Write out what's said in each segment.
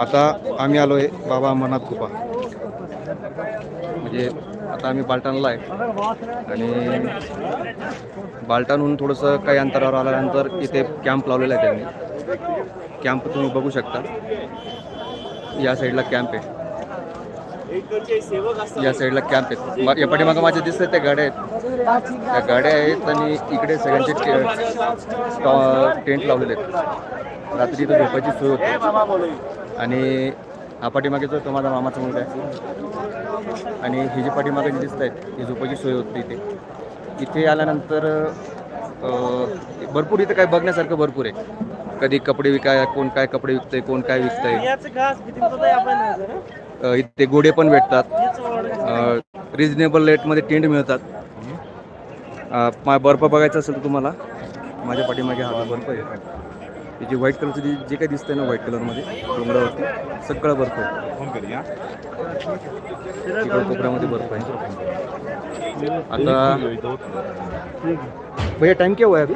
आता आम्ही आलो आहे बाबा अमरनाथ गुफा म्हणजे आता आम्ही बालटाणला आहे. आणि बालटाणहून थोडंसं काही अंतरावर आल्यानंतर इथे कॅम्प लावलेला आहे त्यांनी. कॅम्प तुम्ही बघू शकता. या साईडला कॅम्प आहे. या साईडला कॅम्प आहेत. या पाठीमागं माझ्या दिसतात त्या गाड्या आहेत. त्या गाड्या आहेत आणि इकडे सगळ्यांचे टेंट लावलेले आहेत. रात्री इथं झोपायची सोय होते. आणि हा पाठीमागे जो तो माझा मामाचा मुलगा आहे. आणि ही जी पाठीमागे जी दिसत आहेत ही झोपायची सोय होती इथे. इथे आल्यानंतर भरपूर इथं काय बघण्यासारखं भरपूर आहे. कधी कपडे विकाय कोण काय कपडे विकतंय कोण काय विकतंय. इथे गोडे पण भेटतात. रिजनेबल रेटमध्ये टेंट मिळतात. बर्फ बघायचा असेल तर तुम्हाला माझ्या पाठीमागे हा बर्फ आहे ही जी व्हाईट कलरचं जी जे काही दिसतंय ना व्हाईट कलरमध्ये डोंगरावरती सगळं बर्फ आहे. कोपऱ्यामध्ये बर्फ आहे. आता भैया टाइम क्या हुआ है अभी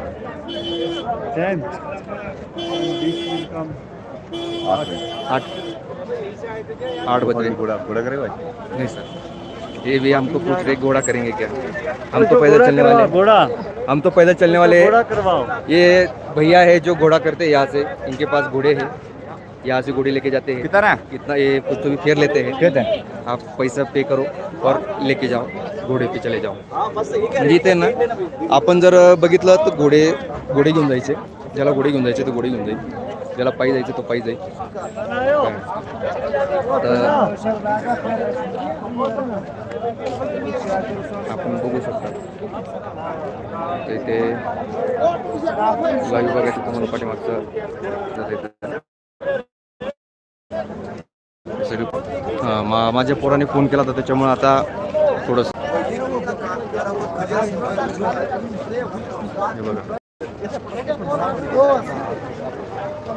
आठ. आठ बजे? घोड़ा घोड़ा करेगा नहीं सर। ये भी हमको पूछ रहे घोड़ा करेंगे क्या? हम तो पैदल चलने वाले हैं। घोड़ा। हम तो पैदल चलने वाले हैं। करवाओ। ये भैया है जो घोड़ा करते हैं यहाँ से। इनके पास घोड़े हैं। यहाँ से घोड़े लेके जाते हैं। कितना इतना ये कुछ तो भी फेर लेते हैं। कहते हैं। आप पैसा पे करो और लेके जाओ। घोडे पे चले जाओ। म्हणजे इथे ना? आपण जर बघितलं तर घोडे घोडे घेऊन जायचे। ज्याला घोडे घेऊन जायचे तो घोडे घेऊन जाईल ज्याला पायी जायचं तो पायी जाईल. तर आपण बघू शकता. तर इथे लाईव्ह बघायचं तुम्हाला पाठीमागचं. मा माझ्या पोराने फोन केला होता त्याच्यामुळे आता थोडंसं हे बघा.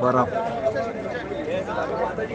बर्फ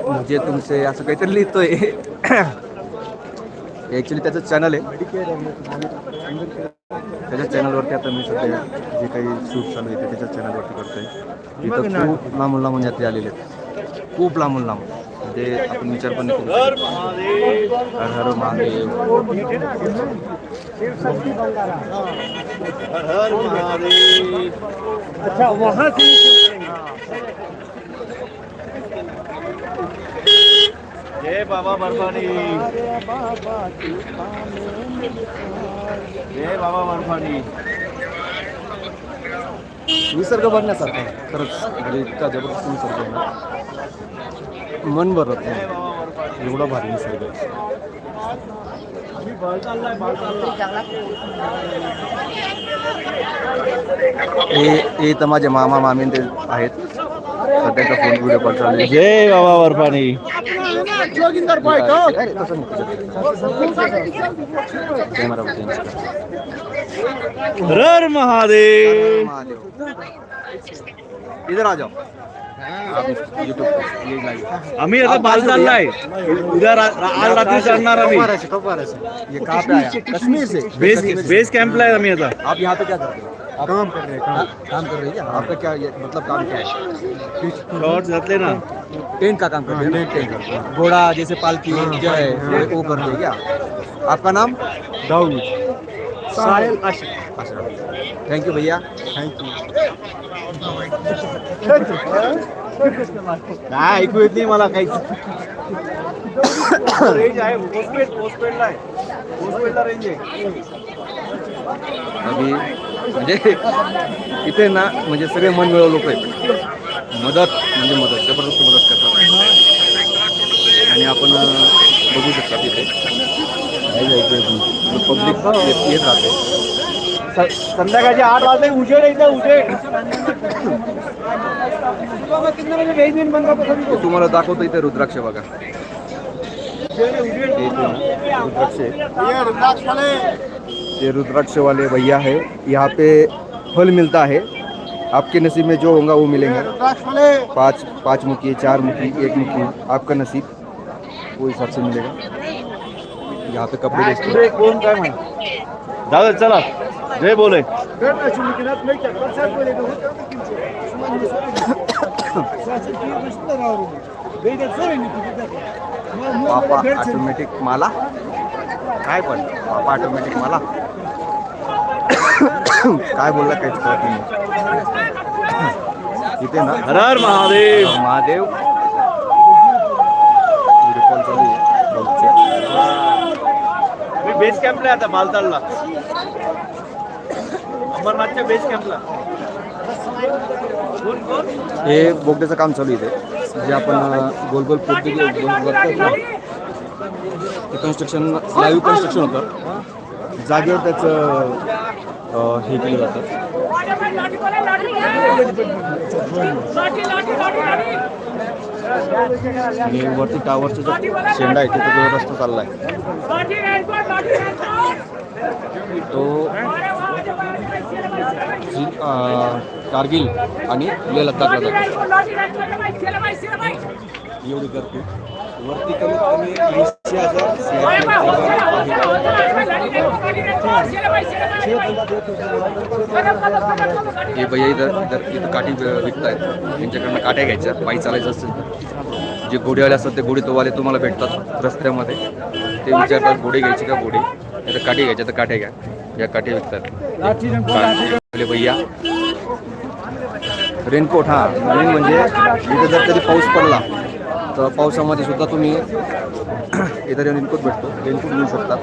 म्हणजे तुमचे असं काहीतरी लिहितोय. ॲक्च्युली त्याचं चॅनल आहे. त्याच्या चॅनलवरती आता मी सध्या जे काही शूट चालू आहे ते त्याच्या चॅनलवरती करतोय. इथं खूप लांबून लांबून यात्री आलेले आहेत. खूप लांबून लांबून. म्हणजे आपण विचार पण करू शकत. हर हर महादेव हर हर महादेव. अच्छा वहाँ से जय बाबा बर्फानी। जय बाबा बर्फानी। निसर्ग बघण्यासारखा आहे. खरंच. म्हणजे इतका जबरदस्त निसर्ग आहे मन भरत नाही. एवढा भारी निसर्ग आहे. हे तर माझे मामा मामी ते आहेत सध्याचा फोन व्हिडिओ कॉल चालू आहे. जय बाबा बर्फानी। अरे, तसं नाही त्याच्यात. कॅमेरा बघ त्यांचा. हर हर महादेव महादेव। इधर आ जाओ। आप यूट्यूब पर ये लाइव आम्ही आता बालतालला आहे उद्या रा- रा- आज रात्री चढणार आम्ही ये कहाँ पे आया? कश्मीर से। बेस बेस कॅम्पला आहे आम्ही आता। आप यहाँ पे क्या करते हो? आप काम कर रहे हैं काम। काम कर रहे हैं? आपका क्या ये मतलब काम क्या है? शॉर्ट घातले ना टेंट का काम करते हैं टेंट टेंट घोड़ा जैसे पालकी जो है वो वो करते हैं क्या? आपका नाम? दाऊद। साहिल थैंक यू भैया। थैंक नाही ऐकू येत नाही मला काहीच रेंज आहे पोस्टपेड पोस्टपेडला आहे पोस्टपेडला रेंज आहे अभी म्हणजे इथे ना म्हणजे सगळे मन मिळव लोक आहेत. मदत म्हणजे मदत जबरदस्त मदत करतात. आणि आपण बघू शकता तिथे. पब्लिक येत राहते. संध्याकाळचे आठ वाजता उजेड येतं उजेड. तुम्हाला दाखवतो इथे रुद्राक्ष बघा. हे इथे रुद्राक्ष. ये रुद्राक्ष वाले भैया है। यहाँ पे फल मिलता है। आपके नसीब में जो होगा वो मिलेंगे। पाँच पाँच मुखी चार मुखी एक मुखी आपका नसीब। वो हिसाब से मिलेगा। यहाँ पे कपड़े बेचते हैं। दादा चला। जय बोले। पापा ऑटोमॅटिक माला। काय पण पापा ऑटोमॅटिक माला। काय बोलला काहीच कळत नाही. इथे ना. हर हर महादेव. महादेव. व्हिडिओ कॉल चालू आहे. मी बेस कॅम्पला आता बालतालला. अमरनाथच्या बेस कॅम्पला हे बोगद्याचं काम चालू इथे. जे आपण गोल गोल पोटी ते कन्स्ट्रक्शन लाईव्ह कन्स्ट्रक्शन होतं. जागेवर त्याचं हे केलं जातं. आणि वरती टावरचा जो शेंडा आहे तिथे जो रस्ता चालला आहे तो जी- कारगिल आणि लेह लद्दाखला जातो एवढी गर्दी. वरती कमीत कमी ऐंशी हजार हे भैया इथं इथं इथं काठी विकत आहेत त्यांच्याकडनं काट्या घ्यायच्या. पायी चालायचं असेल तर. जे घोडेवाले असतात ते घोडे तुम्हाला भेटतात रस्त्यामध्ये. ते विचारतात घोडे घ्यायचे का घोडे? नाही तर काठी घ्यायच्या तर काठ्या घ्या. या काठी विकतात. भैया रेनकोट हा. मेन म्हणजे इथं जर कधी पाऊस पडला तर पावसामध्ये सुद्धा तुम्ही इथं इनपुट भेटतो. रेनकोट घेऊ शकता